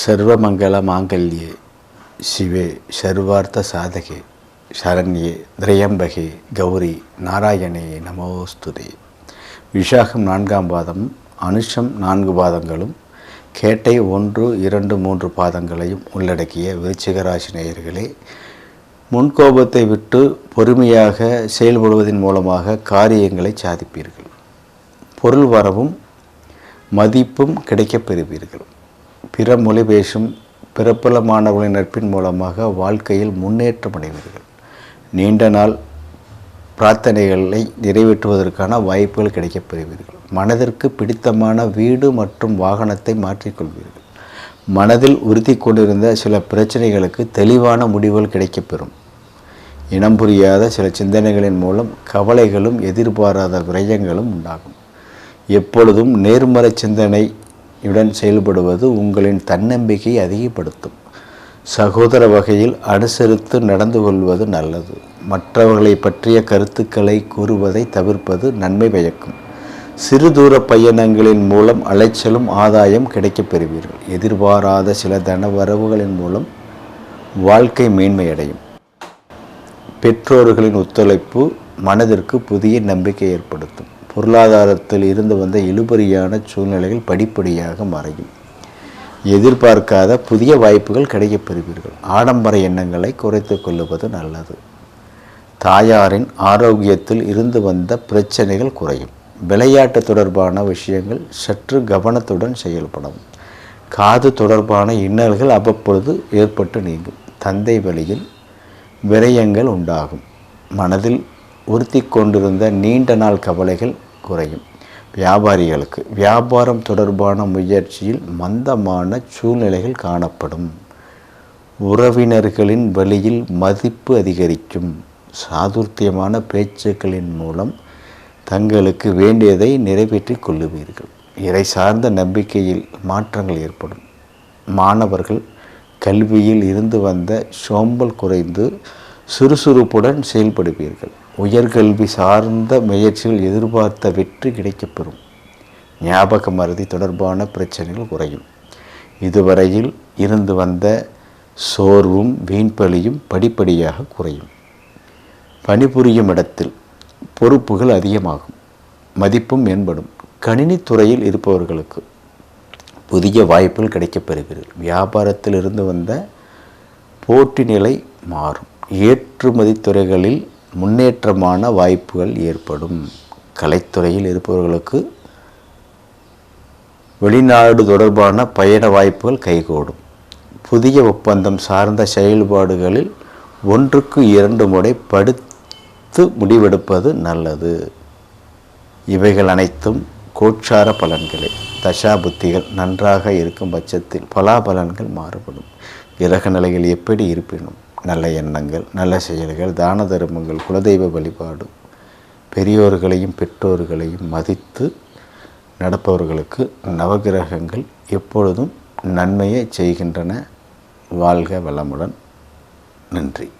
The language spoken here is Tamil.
சர்வமங்கள மாங்கல்யே சிவே சர்வார்த்த சாதகே சரண்யே திரையம்பகே கௌரி நாராயணே நமோஸ்துதே. விஷாகம் நான்காம் பாதம் அனுஷம் நான்கு பாதங்களும் கேட்டை ஒன்று இரண்டு மூன்று பாதங்களையும் உள்ளடக்கிய விருச்சிகராசி நேயர்களே முன்கோபத்தை விட்டு பொறுமையாக செயல்படுவதன் மூலமாக காரியங்களை சாதிப்பீர்கள். பொருள் வரவும் மதிப்பும் கிடைக்கப் பெறுவீர்கள். பிற மொழி பேசும் பிரபலமானவர்களின் நட்பின் மூலமாக வாழ்க்கையில் முன்னேற்றம் அடைவீர்கள். நீண்ட நாள் பிரார்த்தனைகளை நிறைவேற்றுவதற்கான வாய்ப்புகள் கிடைக்கப் பெறுவீர்கள். மனதிற்கு பிடித்தமான வீடு மற்றும் வாகனத்தை மாற்றிக்கொள்வீர்கள். மனதில் உறுத்தி கொண்டிருந்த சில பிரச்சனைகளுக்கு தெளிவான முடிவுகள் கிடைக்கப்பெறும் இனம் புரியாத சில சிந்தனைகளின் மூலம் கவலைகளும் எதிர்பாராத விரயங்களும் உண்டாகும். எப்பொழுதும் நேர்மறை சிந்தனை உடன் செயல்படுவது உங்களின் தன்னம்பிக்கையை அதிகப்படுத்தும். சகோதர வகையில் அனுசரித்து நடந்து கொள்வது நல்லது. மற்றவர்களை பற்றிய கருத்துக்களை கூறுவதை தவிர்ப்பது நன்மை பயக்கும். சிறு தூர பயணங்களின் மூலம் அலைச்சலும் ஆதாயம் கிடைக்கப் பெறுவீர்கள். எதிர்பாராத சில தன வரவுகளின் மூலம் வாழ்க்கை மேன்மையடையும். பெற்றோர்களின் ஒத்துழைப்பு மனதிற்கு புதிய நம்பிக்கை ஏற்படுத்தும். பொருளாதாரத்தில் இருந்து வந்த இழுபறியான சூழ்நிலைகள் படிப்படியாக மறையும். எதிர்பார்க்காத புதிய வாய்ப்புகள் கிடைக்கப் பெறுவீர்கள். ஆடம்பர எண்ணங்களை குறைத்து கொள்ளுவது நல்லது. தாயாரின் ஆரோக்கியத்தில் இருந்து வந்த பிரச்சனைகள் குறையும். விளையாட்டு தொடர்பான விஷயங்கள் சற்று கவனத்துடன் செயல்படும். காது தொடர்பான இன்னல்கள் அவ்வப்பொழுது ஏற்பட்டு நீங்கும். தந்தை வழியில் விரயங்கள் உண்டாகும். மனதில் உறுத்தி கொண்டிருந்த நீண்ட நாள் கவலைகள் குறையும். வியாபாரிகளுக்கு வியாபாரம் தொடர்பான முயற்சியில் மந்தமான சூழ்நிலைகள் காணப்படும். உறவினர்களின் வழியில் மதிப்பு அதிகரிக்கும். சாதுர்த்தியமான பேச்சுக்களின் மூலம் தங்களுக்கு வேண்டியதை நிறைவேற்றி கொள்ளுவீர்கள். இறை சார்ந்த நம்பிக்கையில் மாற்றங்கள் ஏற்படும். மாணவர்கள் கல்வியில் இருந்து வந்த சோம்பல் குறைந்து சுறுசுறுப்புடன் செயல்படுவீர்கள். உயர்கல்வி சார்ந்த முயற்சிகள் எதிர்பார்த்த வெற்றி கிடைக்கப்பெறும். ஞாபக மருதி தொடர்பான பிரச்சனைகள் குறையும். இதுவரையில் இருந்து வந்த சோர்வும் வீண்பலியும் படிப்படியாக குறையும். பணிபுரியும் இடத்தில் பொறுப்புகள் அதிகமாகும். மதிப்பும் மேம்படும். கணினித்துறையில் இருப்பவர்களுக்கு புதிய வாய்ப்புகள் கிடைக்கப்பெறுகிறது. வியாபாரத்தில் இருந்து வந்த போட்டி நிலை மாறும். ஏற்றுமதி துறைகளில் முன்னேற்றமான வாய்ப்புகள் ஏற்படும். கலைத்துறையில் இருப்பவர்களுக்கு வெளிநாடு தொடர்பான பயண வாய்ப்புகள் கைகூடும். புதிய ஒப்பந்தம் சார்ந்த செயல்பாடுகளில் ஒன்றுக்கு இரண்டு முறை படுத்து முடிவெடுப்பது நல்லது. இவைகள் அனைத்தும் கோட்சார பலன்களே. தசா புத்திகள் நன்றாக இருக்கும் பட்சத்தில் பலாபலன்கள் மாறுபடும். கிரக நிலைகள் எப்படி இருப்பினும் நல்ல எண்ணங்கள் நல்ல செயல்கள் தான தர்மங்கள் குலதெய்வ வழிபாடு. பெரியோர்களையும் பெற்றோர்களையும் மதித்து நடப்பவர்களுக்கு நவகிரகங்கள் எப்பொழுதும் நன்மையை செய்கின்றன. வாழ்க வளமுடன். நன்றி.